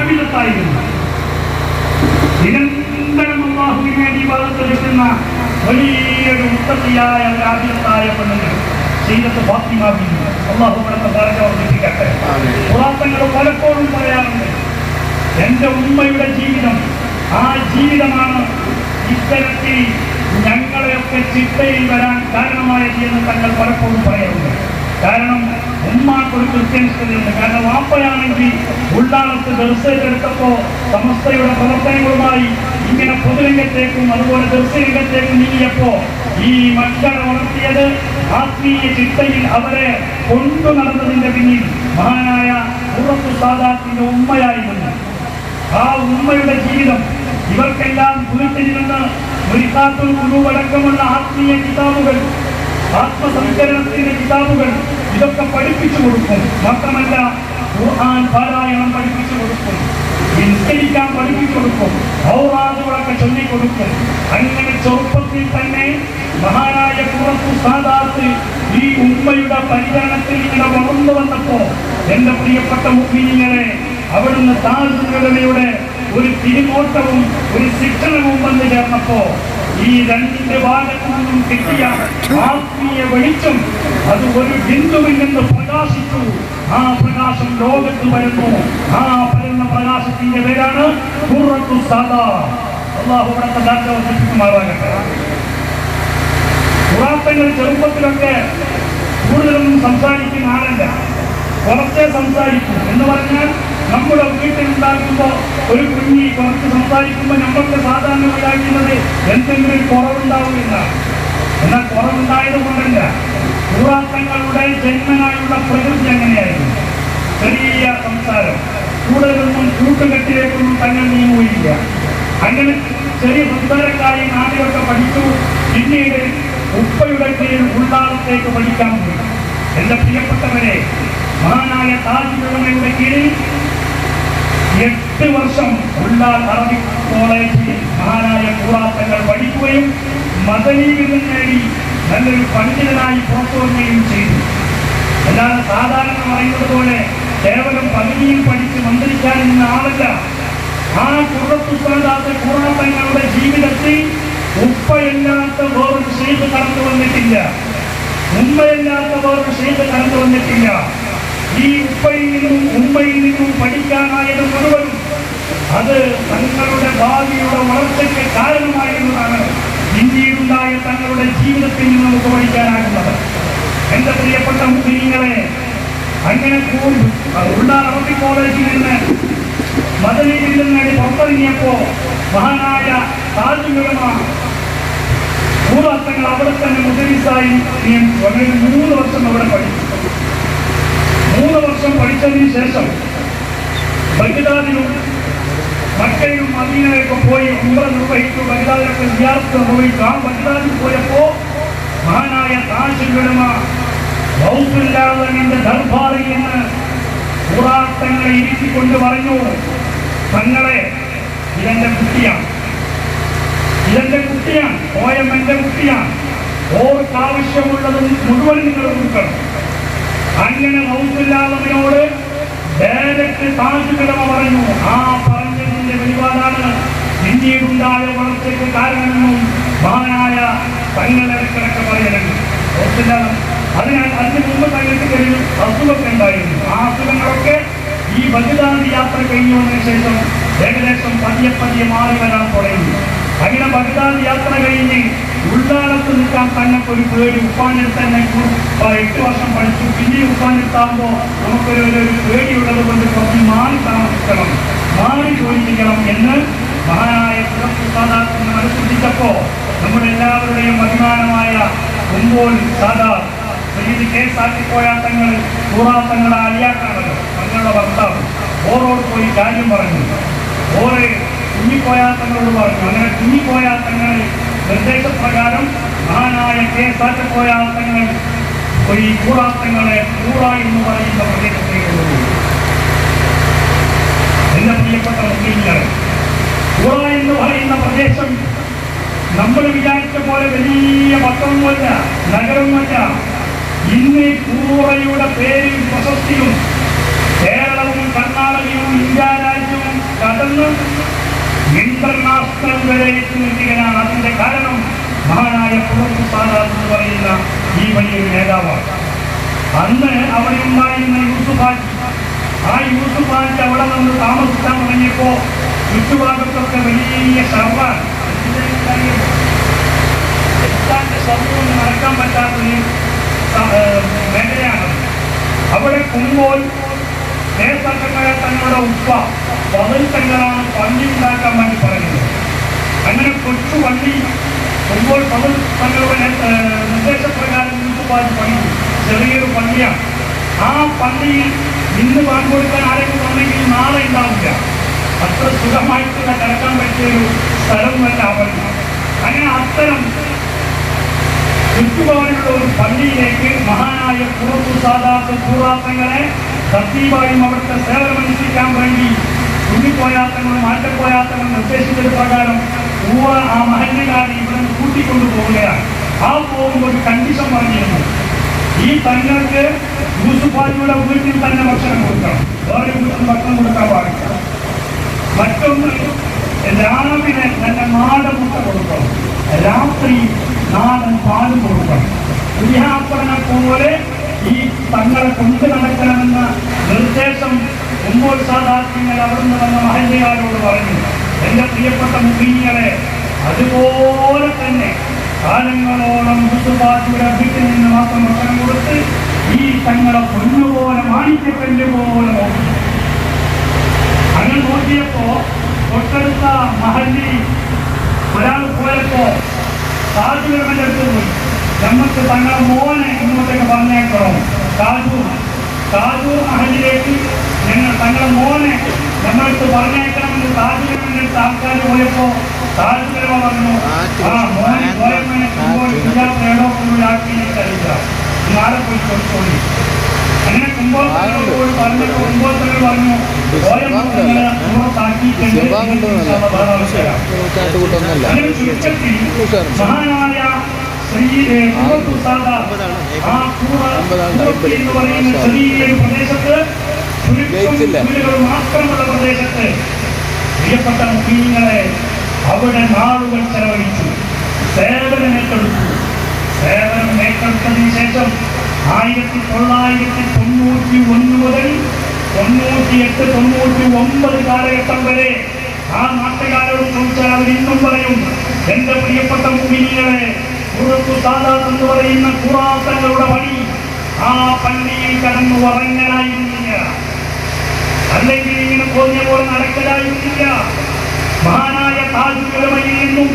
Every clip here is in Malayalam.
ആവിധത്തായിരുന്നു നിരന്തരം അള്ളാഹുവിന് വേണ്ടി വളർത്തെടുക്കുന്ന വലിയൊരു ഉത്തത്തിയായ ആദ്യത്തായ പെണ്ണുങ്ങൾ ഫാത്തിമ ബീവി. അള്ളാഹു ഇവിടുത്തെ ദർജ വർദ്ധിപ്പിക്കട്ടെ. പുറാത്തങ്ങൾ പലപ്പോഴും പറയാറുണ്ട് എന്റെ ഉമ്മയുടെ ജീവിതം ആ ജീവിതമാണ് ഇത്തരത്തിൽ ഞങ്ങളെയൊക്കെ ചിട്ടയിൽ വരാൻ കാരണമായത് എന്ന് തങ്ങൾ പലപ്പോഴും പറയാറുണ്ട്. കാരണം ഉമ്മാക്കൊരു കൃത്യനിഷ്ഠതയുണ്ട് കാരണം വാപ്പയാണെങ്കിൽ ഉള്ളാളത്ത് ദർശനം എടുത്തപ്പോ സമസ്തയുടെ പ്രവർത്തനങ്ങളുമായി ഇങ്ങനെ പൊതുരംഗത്തേക്കും അതുപോലെ ദർശനരംഗത്തേക്കും നീങ്ങിയപ്പോ ഈ മക്കളെ വളർത്തിയത് ആത്മീയ ചിട്ടയിൽ അവരെ കൊണ്ടു നടന്നതിന്റെ പിന്നിൽ മഹാനായ ഉറപ്പു സാദാത്തിന്റെ ഉമ്മയായിരുന്നു. ആ ഉമ്മയുടെ ജീവിതം ഇവർക്കെല്ലാം വീട്ടിൽ നിന്ന് കാത്തും ഗുരുവടക്കമുള്ള ആത്മീയ കിതാബുകൾ ആത്മസംസ്കരണത്തിന്റെ കിതാബുകൾ ഇതൊക്കെ പഠിപ്പിച്ചു കൊടുക്കും. മാത്രമല്ല ഖുർആൻ പാരായണം പഠിപ്പിച്ചു കൊടുക്കും. നിസ്കരിക്കാൻ പഠിപ്പിച്ചു കൊടുക്കും. ഔറാദുകളൊക്കെ ചൊല്ലിക്കൊടുക്കും അങ്ങനെ ചെറുപ്പത്തിൽ തന്നെ മഹാനായ കുറച്ചു സാദാത്ത് ഈ ഉമ്മയുടെ പരിചരണത്തിൽ ഇങ്ങനെ വളർന്നു വന്നപ്പോ എന്റെ പ്രിയപ്പെട്ട മുഖ്യങ്ങളെ അവിടുന്ന് താഴ്ചയുടെ ഒരു തിരിമോട്ടവും ഒരു ശിക്ഷണവും വന്നു ചേർന്നപ്പോ ഈ രണ്ട് ഭാഗത്തു നിന്നും കിട്ടിയ ആത്മീയ വെളിച്ചം അത് ഒരു ബിന്ദുവിൽ നിന്ന് പ്രകാശിച്ചു. ആ പ്രകാശം ലോകത്ത് വരുന്നു ആ പരന്ന പ്രകാശത്തിന്റെ പേരാണ് കുറത്തു സാദാ. അള്ളാഹു ഇവിടുത്തെ പുറാത്തങ്ങൾ ചെറുപ്പത്തിലൊക്കെ കൂടുതലൊന്നും സംസാരിക്കുന്ന ആളല്ല. കുറച്ചേ സംസാരിക്കും. എന്ന് പറഞ്ഞാൽ നമ്മുടെ വീട്ടിലുണ്ടാകുമ്പോൾ ഒരു കുഞ്ഞി കുറച്ച് സംസാരിക്കുമ്പോൾ നമ്മൾക്ക് സാധാരണ ഉണ്ടാക്കുന്നത് എന്തെങ്കിലും കുറവുണ്ടാവും എന്നാൽ കുറവുണ്ടായത് കൊണ്ടല്ല. പുറാത്തങ്ങളുടെ ജന്മനായുള്ള പ്രകൃതി അങ്ങനെയായിരുന്നു. ചെറിയ സംസാരം. കൂടുതലൊന്നും കൂട്ടുകെട്ടിലേക്കൊന്നും തന്നെ നീങ്ങുകയില്ല. അങ്ങനെ ചെറിയ സംസാരക്കാരി നാട്ടിലൊക്കെ പഠിച്ചു. പിന്നീട് ഉപ്പയുടെ കീഴിൽ ഉള്ളാളത്തേക്ക് പഠിക്കാൻ പോയി. എന്റെ പ്രിയപ്പെട്ടവരെ മഹാനായ താജ് കീഴിൽ എട്ട് വർഷം ഉള്ള അറബി കോളേജിൽ മഹാനായ കൂറാത്തങ്ങൾ പഠിക്കുകയും മതനീകരണം നേടി നല്ലൊരു പണ്ഡിതനായി പുറത്തു വരികയും ചെയ്തു. എന്നാൽ സാധാരണ പറയുന്നത് പോലെ കേവലം പദവിയിൽ പഠിച്ച് മന്ത്രിക്കാൻ ഇന്ന് ആളല്ല. ആ കുറത്തുസാദാത്ത കൂറാത്തങ്ങളുടെ ജീവിതത്തിൽ ഉപ്പയില്ലാത്ത വേറൊരു ഷെയ്ത് കടന്നു വന്നിട്ടില്ല. ഉമ്മയില്ലാത്ത വേറൊരു ഷെയ്ത് കടന്നു വന്നിട്ടില്ല. ഈ ഉപ്പയിൽ നിന്നും ഉമ്മയിൽ നിന്നും പഠിക്കാനായത് മുഴുവനും അത് തങ്ങളുടെ ഭാവിയുടെ വളർച്ചയ്ക്ക് കാരണമായിരുന്നതാണ് ഇന്ത്യയിലുണ്ടായ തങ്ങളുടെ ജീവിതത്തിൽ നമുക്ക് പഠിക്കാനാകുന്നത്. എന്റെ പ്രിയപ്പെട്ട മുസ്ലിങ്ങളെ അങ്ങനെ ഉള്ള അറബി കോളേജിൽ നിന്ന് മദനയിൽ നിന്ന് പുറത്തിറങ്ങിയപ്പോ മഹാനായ താജുലമ വർഷങ്ങൾ അവിടെ തന്നെ മുദരിസായി മൂന്ന് വർഷം അവിടെ പഠിച്ചു. മൂന്ന് വർഷം പഠിച്ചതിന് ശേഷം ബഗ്ദാദിലും മക്കയിലും മദീനയിലൊക്കെ പോയി ഉമ്ര നിർവഹിച്ചു. ബഗ്ദാദിലൊക്കെ വിദ്യാർത്ഥി നിർവഹിച്ചു. ആ ബഗ്ദാദിൽ പോയപ്പോ മഹാനായ താജുലമ ബൗസുല്ലാദന്റെ ദർബാറിൽ നിന്ന് ഇരുത്തിക്കൊണ്ട് പറഞ്ഞു തങ്ങളെ ഇതെന്റെ കുട്ടിയാണ്. ഇതെന്റെ കുട്ടിയാണ്. ഓയം എന്റെ കുട്ടിയാണ്. ഓർക്കാവശ്യമുള്ളതും മുഴുവൻ നിങ്ങൾ കൊടുക്കണം. അങ്ങനെ മൗസില്ലാതവനോട് ഡയറക്റ്റ് പറഞ്ഞു. ആ പറഞ്ഞതിന്റെ വെളിപാടാണ് ഇന്ത്യയിലുണ്ടായ വളർച്ചയ്ക്ക് കാരണമെന്നും മഹാനായ തങ്ങളിടക്കിടക്ക് പറയണം. അതിനാൽ അതിന് മുമ്പ് തങ്ങൾക്ക് ഒരു അസുഖമൊക്കെ ഉണ്ടായിരുന്നു. ആ അസുഖങ്ങളൊക്കെ ഈ ബലിദാന യാത്ര കഴിഞ്ഞു വന്നതിന് ശേഷം ഏകദേശം പതിയെ പതിയെ മാറി വരാൻ തുടങ്ങി. അങ്ങനെ ബലിദാന യാത്ര കഴിഞ്ഞ് ഉൾക്കാലത്ത് നിൽക്കാൻ തന്നെ ഒരു പേടി. ഉപ്പാനിൽ തന്നെ എട്ട് വർഷം പഠിച്ചു. പിന്നെ ഉപ്പാനിട്ടാകുമ്പോൾ നമുക്കൊരു ഒരു പേടിയുള്ളത് കൊണ്ട് കുറച്ച് മാറി താമസിക്കണം. മാറി ജോലി എന്ന് മഹാനായ മനസ്സിച്ചപ്പോ നമ്മുടെ എല്ലാവരുടെയും അഭിമാനമായ ഒമ്പോൾ സാധാ ഇത് കേസാക്കിപ്പോയ തങ്ങൾ കൂറാത്തങ്ങളെ അലിയാക്കണമല്ലോ തങ്ങളുടെ ഭർത്താവ്. ഓരോട് പോയി കാര്യം പറഞ്ഞു. ഓരോ കുഞ്ഞിപ്പോയാത്തങ്ങളോട് പറഞ്ഞു. അങ്ങനെ കുഞ്ഞിപ്പോയാത്തങ്ങൾ നിർദ്ദേശപ്രകാരം മഹാനായ കേസാക്കിപ്പോയാത്തങ്ങൾ ഈ കൂറാത്തങ്ങളെ കൂറ എന്ന് പറയുന്ന പ്രദേശത്തേക്ക് എന്റെ പ്രിയപ്പെട്ട മുസ്ലിങ്ങളെ കൂറ എന്ന് പറയുന്ന പ്രദേശം നമ്മൾ വിചാരിച്ച പോലെ വലിയ പട്ടണമല്ല നഗരമല്ല. ഇന്ന് കൂറയുടെ പേരും പ്രശസ്തിയും കേരളവും കർണാടകയും ഇന്ത്യ രാജ്യവും നിന്ന് ഇന്റർനാഷണൽ നിൽക്കുകയാണ് അതിന്റെ കാരണം മഹാനായ പുറത്തു സാദാത്ത് എന്ന് പറയുന്ന ഈ വലിയൊരു നേതാവാണ്. അന്ന് അവിടെ ഉണ്ടായിരുന്ന യൂസുഫാജ്. ആ യൂസുഫാജ് അവിടെ നിന്ന് താമസിക്കാൻ തുടങ്ങിയപ്പോ ചുറ്റുഭാഗത്തൊക്കെ വലിയ ശർവാൻ സമൂഹം നടക്കാൻ പറ്റാത്തൊരു മേഖലയാണ് അവിടെ കുമ്പോൾ ദേശത്തങ്ങളെ തങ്ങളുടെ ഉപ്പ പതിൽ തങ്ങളാണ് പള്ളി ഉണ്ടാക്കാൻ വേണ്ടി പറയുന്നത്. അങ്ങനെ കൊച്ചു പള്ളി കുമ്പോൾ പതിൽ തങ്ങളുടെ നിർദ്ദേശപ്രകാരം യൂസുഫാജി പണി ചെറിയൊരു പള്ളിയാണ്. ആ പള്ളിയിൽ ഇന്ന് പങ്കെടുക്കാൻ ആരെങ്കിലും വന്നെങ്കിൽ നാളെ ഉണ്ടാവില്ല. അത്ര സുഖമായിട്ടുള്ള കിടക്കാൻ പറ്റിയൊരു സ്ഥലമല്ല ആ പള്ളി. അങ്ങനെ അത്തരം ചുറ്റുപാടുള്ള ഒരു പള്ളിയിലേക്ക് മഹാനായ കുറച്ചു സാധാരണ പൂറാത്തങ്ങളെ സത്യമായും അവിടുത്തെ സേവനമനുഷ്ഠിക്കാൻ വേണ്ടി കുഞ്ഞിപ്പോയാത്തങ്ങളും മാറ്റപ്പോയാത്തങ്ങളും നിർദ്ദേശിച്ചത് പ്രകാരം ഊറ ആ മഹല്ലുകാരെ ഇവിടെ നിന്ന് കൂട്ടിക്കൊണ്ടു പോവുകയാണ് ആ പോകുമ്പോൾ ഒരു കണ്ടീഷൻ പറഞ്ഞിരുന്നു. ഈ തങ്ങൾക്ക് യൂസുഫാജിയുടെ വീട്ടിൽ തന്നെ ഭക്ഷണം കൊടുക്കണം. വേറെ വീട്ടിൽ ഭക്ഷണം കൊടുക്കാൻ പാടില്ല. മറ്റൊന്ന് രാവിലെ തന്റെ നാടൻ മുട്ട കൊടുക്കണം. രാത്രി നാടൻ പാലും കൊടുക്കണം. പുതിയാപ്പനെ പോലെ ഈ തങ്ങളെ കൊണ്ടു നടക്കണമെന്ന നിർദ്ദേശം മുമ്പോൾ സാധാത്യങ്ങൾ അവിടുന്ന് വന്ന മഹല്യകാരോട് പറഞ്ഞു. എന്റെ പ്രിയപ്പെട്ട മുഖീങ്ങളെ അതുപോലെ തന്നെ കാലങ്ങളോളം മുത്തുപാത്തിയുടെ വീട്ടിൽ നിന്ന് മാത്രം ഭക്ഷണം കൊടുത്ത് ഈ തങ്ങളെ പൊന്നുപോലെ മാണിക്യപ്പെല്ല് പോലെ അങ്ങനെ നോക്കിയപ്പോ തൊട്ടടുത്ത മഹല്ലി ഒരാൾ പോയപ്പോ സാധുവിന്റെ അടുത്ത് പോയി നമുക്ക് തങ്ങളെ മോനെ ഇങ്ങോട്ടേക്ക് പറഞ്ഞേക്കണം സാധു സാധു അഹലിലേക്ക് ഞങ്ങൾ തങ്ങളെ മോനെ നമ്മളടുത്ത് പറഞ്ഞേക്കണമെന്ന് സാധുവിന്റെ അടുത്ത് ആൾക്കാർ പോയപ്പോ സാധുവിനെ പറഞ്ഞു ആ മോനെ പോയമ്മനെ കൊണ്ടുപോയി എനിക്കറിയില്ല നാളെ പോയി കൊടുത്തോളി അങ്ങനെ കുമ്പോത്തങ്ങളോട് പറഞ്ഞപ്പോൾ കുമ്പോത്തങ്ങൾ പറഞ്ഞു ചുരുക്കത്തിൽ മഹാനായ ജയിച്ചില്ല. പ്രിയപ്പെട്ട മുഖീങ്ങളെ അവിടെ നാളുകൾ ചെലവഴിച്ചു സേവനം ഏറ്റെടുത്തു സേവനം ഏറ്റെടുത്തതിന് ശേഷം ആയിരത്തി തൊള്ളായിരത്തി തൊണ്ണൂറ്റി ഒന്ന് മുതൽ തൊണ്ണൂറ്റി എട്ട് തൊണ്ണൂറ്റി ഒമ്പത് കാലഘട്ടം വരെ ആ നാട്ടുകാരോട് ചോദിച്ചാൽ അവർ ഇന്നും പറയും എന്റെ പ്രിയപ്പെട്ട മുമ്പിനികളെ പുറത്തു സാധാരണ എന്ന് പറയുന്ന കുറാത്തങ്ങളുടെ പണി ആ പള്ളിയിൽ കടന്നു ഉറങ്ങലായിരുന്നില്ല അല്ലെങ്കിൽ ഇങ്ങനെ പോഞ്ഞ പോലെ നടക്കലായിരുന്നില്ല. മഹാനായ താജുലമയിൽ നിന്നും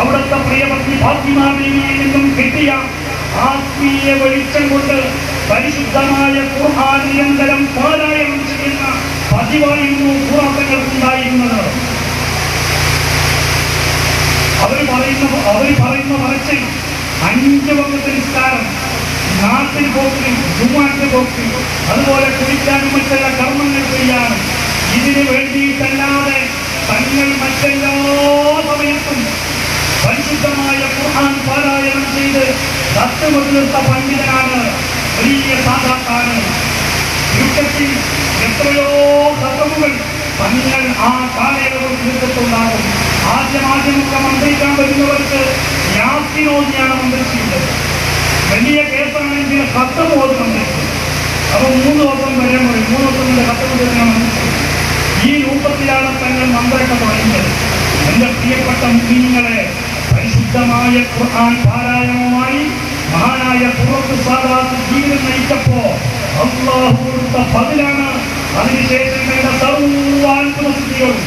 അവിടുത്തെ പ്രിയപത്നി ഫാത്തിമാബീവിയിൽ നിന്നും കിട്ടിയ ആത്മീയ വെളിച്ചം കൊണ്ട് പരിശുദ്ധമായ ഖുർആൻ നിരന്തരം പാരായണം ചെയ്യുന്ന പതിവായിരുന്നു ഖുറാത്തങ്ങൾക്കുണ്ടായിരുന്നത് അവർ പറയുന്ന അവർ പറയുന്ന പറച്ചിൽ അഞ്ച് വക്കത്തെ നിസ്കാരം നാട്ടിൽ പോക്ക് ജുമാക്ക് പോക്ക് അതുപോലെ കുളിക്കാനും മറ്റെല്ലാ കർമ്മങ്ങൾ ചെയ്യാനും ഇതിനു വേണ്ടിയിട്ടല്ലാതെ തങ്ങൾ മറ്റെല്ലാ സമയത്തും പരിശുദ്ധമായ ഖുർആൻ പാരായണം ചെയ്ത് തത്വമെടുത്ത പണ്ഡിതനാണ്. വലിയ സാധാക്കാണ് ചുരുക്കത്തിൽ എത്രയോ കഥമുകൾ തങ്ങൾ ആ കാലയളവ് തീർത്തിട്ടുണ്ടാകും ആദ്യം ആദ്യമൊക്കെ മന്ത്രിക്കാൻ വരുന്നവർക്ക് യാത്തിനോദിയാണ് മന്ത്രിച്ചിട്ടുള്ളത് വലിയ കേസാണെങ്കിൽ കത്ത് പോലും മന്ത്രിച്ചു അപ്പൊ മൂന്ന് ദിവസം വരെ മതി. മൂന്ന് ദിവസം കൊണ്ട് കത്ത് മുതലാണ് ഈ രൂപത്തിലാണ് തങ്ങൾ മന്ത്രിക്ക തുടങ്ങിയത് എന്റെ പ്രിയപ്പെട്ട മുസ്ലിങ്ങളെ പരിശുദ്ധമായ ഖുർആൻ പാരായണവുമായി മഹാനായ പുറത്ത് സാധാരണ ജീവിതം നയിച്ചപ്പോ അള്ളാഹു കൊടുത്ത പതിലാണ്. അതിനുശേഷം വേണ്ട സർവാത്മ സിദ്ധികളും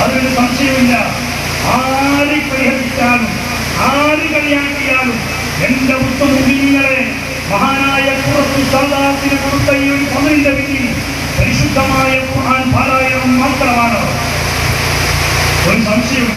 അതിനൊരു സംശയമില്ല ആര് പരിഹരിച്ചാലും ആര് കളിയാക്കിയാലും എന്റെ ഉത്തമുഖിങ്ങളെ മഹാനായ പുറത്തു സാധാത്തിന് കൊടുത്ത ഈ ഒരു പതിലിന്റെ വിധി പരിശുദ്ധമായ ഖുർആൻ പാരായണം മാത്രമാണ്. ഒരു സംശയം